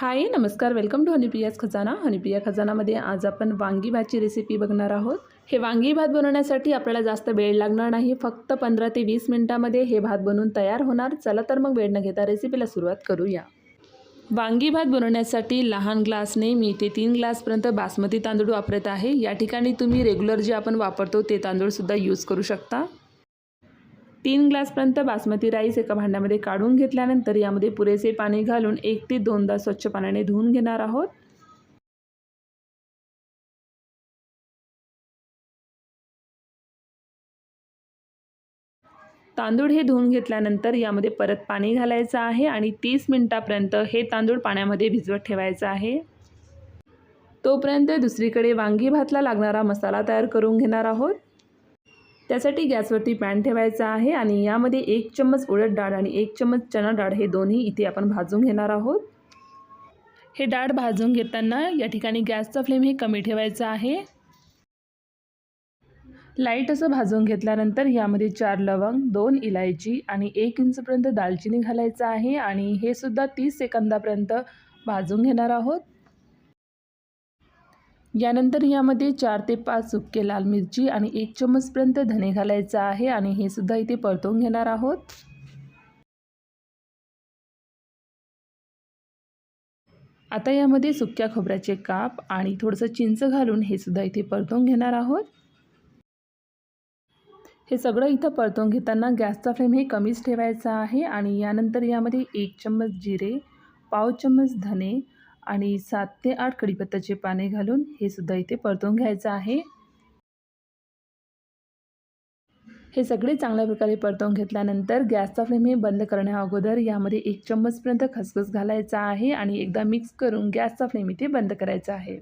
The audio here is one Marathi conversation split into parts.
हाय नमस्कार. वेलकम टू हनीप्रियाज खजाना. हनीप्रिया खजानामध्ये आज आपण वांगी भातची रेसिपी बघणार आहोत. हे वांगी भात बनवण्यासाठी आपल्याला जास्त वेळ लागणार नाही. फक्त पंधरा ते वीस मिनटामध्ये हे भात बनवून तयार होणार. चला तर मग वेळ न घेता रेसिपीला सुरुवात करूया. वांगी भात बनवण्यासाठी लहान ग्लासने मी ते तीन ग्लासपर्यंत बासमती तांदूळ वापरत आहे. या ठिकाणी तुम्ही रेग्युलर जे आपण वापरतो ते तांदूळसुद्धा यूज करू शकता. तीन ग्लासपर्यंत बासमती राईस एका भांड्यामध्ये काढून घेतल्यानंतर यामध्ये पुरेसे पाणी घालून एक ते दोनदा स्वच्छ पाण्याने धुवून घेणार आहोत. तांदूळ हे धुवून घेतल्यानंतर यामध्ये परत पाणी घालायचं आहे आणि तीस मिनटापर्यंत हे तांदूळ पाण्यामध्ये भिजवत ठेवायचं आहे. तोपर्यंत दुसरीकडे वांगी भातला लागणारा मसाला तयार करून घेणार आहोत. त्यासाठी गॅसवरती पॅन ठेवायचा आहे आणि यामध्ये एक चम्मच उडद डाळ आणि एक चम्मच चणा डाळ हे दोन्ही इथे आपण भाजून घेणार आहोत. हे डाळ भाजून घेताना या ठिकाणी गॅसचा फ्लेम हे कमी ठेवायचा आहे. लाइट असं भाजून घेतल्यानंतर यामध्ये चार लवंग दोन इलायची आणि एक इंचपर्यंत दालचिनी घालायचं आहे आणि हे सुद्धा तीस सेकंदापर्यंत भाजून घेणार आहोत. यानंतर यामध्ये चार ते पाच सुक्के लाल मिरची आणि एक चम्मचपर्यंत धने घालायचं आहे आणि हे सुद्धा इथे परतवून घेणार आहोत. आता यामध्ये सुक्या खोबऱ्याचे काप आणि थोडंसं चिंच घालून हे सुद्धा इथे परतवून घेणार आहोत. हे सगळं इथं परतवून घेताना गॅसचा फ्लेम हे कमीच ठेवायचा आहे आणि यानंतर यामध्ये एक चम्मच जिरे पाव चम्मच धने आणि सात ते आठ कढीपत्त्याचे पाने घालून हे सुद्धा इथे परतवून घ्यायचं आहे. हे सगळे चांगल्या प्रकारे परतवून घेतल्यानंतर गॅसचा फ्लेम हे बंद करण्या अगोदर यामध्ये एक चम्मचपर्यंत खसखस घालायचा आहे आणि एकदा मिक्स करून गॅसचा फ्लेम इथे बंद करायचा आहे.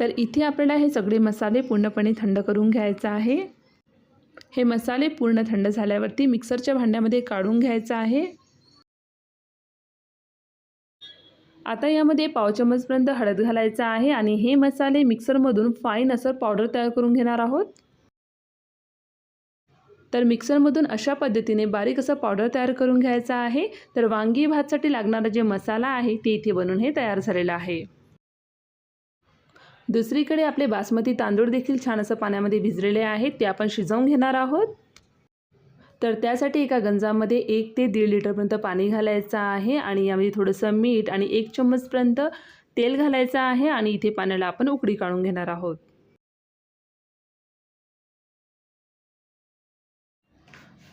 तर इथे आपल्याला हे सगळे मसाले पूर्णपणे थंड करून घ्यायचं आहे. हे मसाले पूर्ण थंड झाल्यावरती मिक्सरच्या भांड्यामध्ये काढून घ्यायचं आहे. आता यामध्ये पाव चमचपर्यंत हळद घालायचं आहे आणि हे मसाले मिक्सरमधून फाईन असं पावडर तयार करून घेणार आहोत. तर मिक्सरमधून अशा पद्धतीने बारीक असं पावडर तयार करून घ्यायचं आहे. तर वांगी भातसाठी लागणारा जे मसाला आहे ते इथे बनवून हे तयार झालेलं आहे. दुसरीकडे आपले बासमती तांदूळ देखील छान असं पाण्यामध्ये भिजलेले आहेत ते आपण शिजवून घेणार आहोत. तर त्यासाठी एका गंजामध्ये एक ते दीड लिटरपर्यंत पाणी घालायचं आहे आणि यामध्ये थोडंसं मीठ आणि एक चम्मचपर्यंत तेल घालायचं आहे आणि इथे पाण्याला आपण उकडी काढून घेणार आहोत.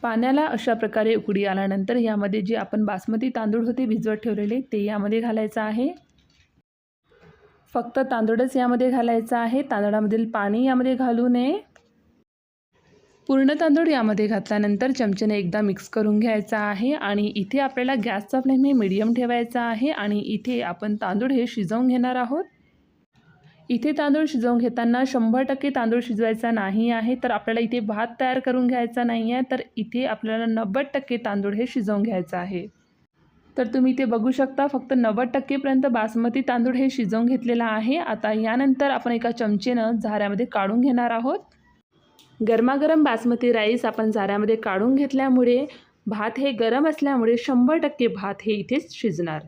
पाण्याला अशा प्रकारे उकडी आल्यानंतर यामध्ये जे आपण बासमती तांदूळ होते भिजवत ठेवलेले ते यामध्ये घालायचं आहे. फक्त तांदूळच यामध्ये घालायचं आहे. तांदळामधील पाणी यामध्ये घालू नये. पूर्ण तांदूळ यामध्ये घातल्यानंतर चमचेने एकदा मिक्स करून घ्यायचा आहे आणि इथे आपल्याला गॅसचा फ्लेम हे मिडियम ठेवायचा आहे आणि इथे आपण तांदूळ हे शिजवून घेणार आहोत. इथे तांदूळ शिजवून घेताना शंभर टक्के तांदूळ शिजवायचा नाही आहे तर आपल्याला इथे भात तयार करून घ्यायचा नाही आहे तर इथे आपल्याला नव्वद टक्के तांदूळ हे शिजवून घ्यायचं आहे. तर तुम्ही इथे बघू शकता फक्त नव्वद टक्केपर्यंत बासमती तांदूळ हे शिजवून घेतलेलं आहे. आता यानंतर आपण एका चमचेनं झाऱ्यामध्ये काढून घेणार आहोत. गरमागरम बासमती राईस आपण जाऱ्यामध्ये काढून घेतल्यामुळे भात हे गरम असल्यामुळे शंभर टक्के भात हे इथेच शिजणार.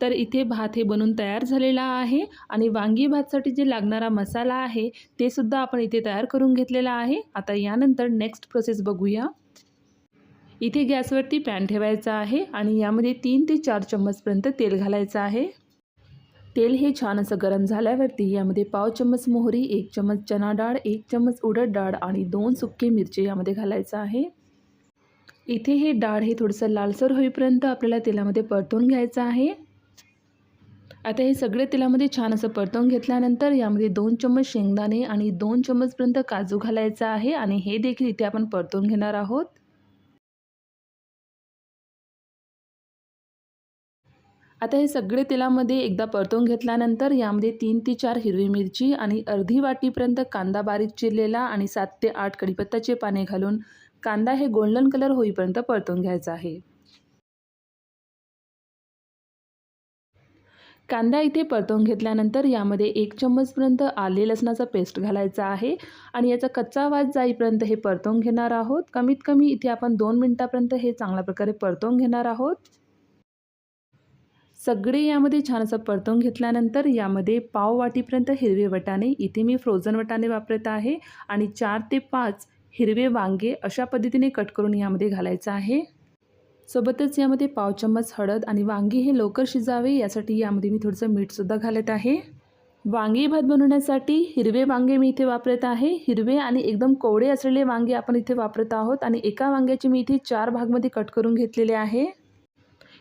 तर इथे भात हे बनून तयार झालेला आहे आणि वांगी भातसाठी जे लागणारा मसाला आहे ते सुद्धा आपण इथे तयार करून घेतलेला आहे. आता यानंतर नेक्स्ट प्रोसेस बघूया. इथे गॅसवरती पॅन ठेवायचा आहे आणि यामध्ये तीन ते चार चम्मचपर्यंत तेल घालायचं आहे. तेल हे छान असं गरम झाल्यावरती यामध्ये पाव चम्मच मोहरी एक चम्मच चना डाळ एक चम्मच उडद डाळ आणि दोन सुके मिरची यामध्ये घालायचं आहे. इथे हे डाळ हे थोडंसं लालसर होईपर्यंत आपल्याला तेलामध्ये परतून घ्यायचं आहे. आता हे सगळे तेलामध्ये छान असं परतवून घेतल्यानंतर यामध्ये दोन चम्मच शेंगदाणे आणि दोन चम्मचपर्यंत काजू घालायचा आहे आणि हे देखील इथे आपण परतून घेणार आहोत. आता हे सगळे तेलामध्ये एकदा परतून घेतल्यानंतर यामध्ये तीन ते चार हिरवी मिरची आणि अर्धी वाटीपर्यंत कांदा बारीक चिरलेला आणि सात ते आठ कढीपत्ताचे पाने घालून कांदा हे गोल्डन कलर होईपर्यंत परतून घ्यायचा आहे. कांदा इथे परतवून घेतल्यानंतर यामध्ये एक चम्मचपर्यंत आले लसणाचा पेस्ट घालायचा आहे आणि याचा कच्चा वाज जाईपर्यंत हे परतवून घेणार आहोत. कमीत कमी इथे आपण दोन मिनटापर्यंत हे चांगल्या प्रकारे परतवून घेणार आहोत. सगळे यामध्ये छान असं परतून घेतल्यानंतर यामध्ये पाव वाटीपर्यंत हिरवे वटाणे इथे मी फ्रोझन वटाणे वापरत आहे आणि चार ते पाच हिरवे वांगे अशा पद्धतीने कट करून यामध्ये घालायचं आहे. सोबतच यामध्ये पाव चम्मच हळद आणि वांगी हे लवकर शिजावे यासाठी यामध्ये मी थोडंसं मीठसुद्धा घालत आहे. वांगी भात बनवण्यासाठी हिरवे वांगे मी इथे वापरत आहे. हिरवे आणि एकदम कोवळे असलेले वांगे आपण इथे वापरत आहोत आणि एका वांग्याचे मी इथे चार भागमध्ये कट करून घेतलेले आहे.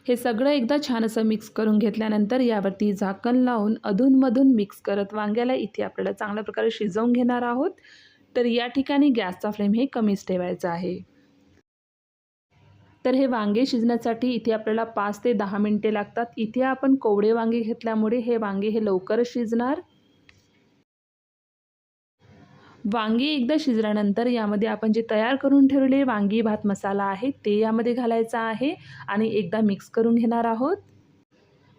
हे सगळं एकदा छान असं मिक्स करून घेतल्यानंतर यावरती झाकण लावून अधूनमधून मिक्स करत वांग्याला इथे आपल्याला चांगल्या प्रकारे शिजवून घेणार आहोत. तर या ठिकाणी गॅसचा फ्लेम हे कमीच ठेवायचा आहे. तर हे वांगे शिजण्यासाठी इथे आपल्याला पाच ते दहा मिनटे लागतात. इथे आपण कोवडे वांगे घेतल्यामुळे हे वांगे हे लवकरच शिजणार. वांगी एकदा शिजल्यानंतर यामध्ये आपण जे तयार करून ठेवलेले वांगी भात मसाला आहे ते यामध्ये घालायचा आहे आणि एकदा मिक्स करून घेणार आहोत.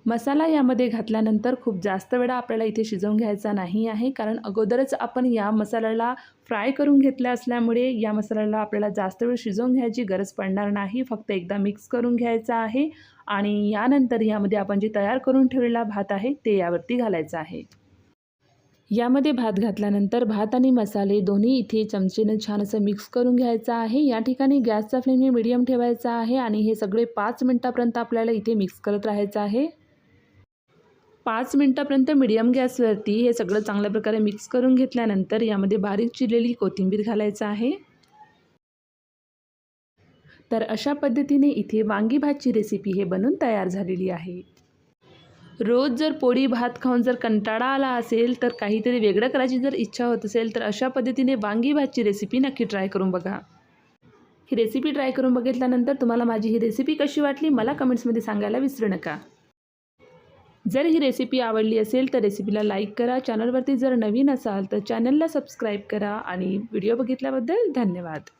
मसाला यामध्ये घातल्यानंतर खूप जास्त वेळा आपल्याला इथे शिजवून घ्यायचा नाही आहे कारण अगोदरच आपण या मसाल्याला फ्राय करून घेतल्या असल्यामुळे या मसाल्याला आपल्याला जास्त वेळ शिजवून घ्यायची गरज पडणार नाही फक्त एकदा मिक्स करून घ्यायचा आहे आणि यानंतर यामध्ये आपण जे तयार करून ठेवलेला भात आहे ते यावरती घालायचं आहे. यामध्ये भात घातल्यानंतर भात आणि मसाले दोन्ही इथे चमचेनं छान असं मिक्स करून घ्यायचं आहे. या ठिकाणी गॅसचा फ्लेम हे मिडियम ठेवायचा आहे आणि हे सगळे पाच मिनटापर्यंत आपल्याला इथे मिक्स करत राहायचं आहे. पाच मिनटापर्यंत मिडियम गॅसवरती हे सगळं चांगल्या प्रकारे मिक्स करून घेतल्यानंतर यामध्ये बारीक चिरलेली कोथिंबीर घालायचं आहे. तर अशा पद्धतीने इथे वांगी भातची रेसिपी हे बनून तयार झालेली आहे. रोज जर पोळी भात खाऊन जर कंटाळा आला असेल तर काहीतरी वेगळं करायची जर इच्छा होत असेल तर अशा पद्धतीने वांगी भातची रेसिपी नक्की ट्राय करून बघा. ही रेसिपी ट्राय करून बघितल्यानंतर तुम्हाला माझी ही रेसिपी कशी वाटली मला कमेंट्समध्ये सांगायला विसरू नका. जर ही रेसिपी आवडली असेल तर रेसिपीला लाईक करा. चॅनलवरती जर नवीन असाल तर चॅनलला सबस्क्राईब करा. आणि व्हिडिओ बघितल्याबद्दल धन्यवाद.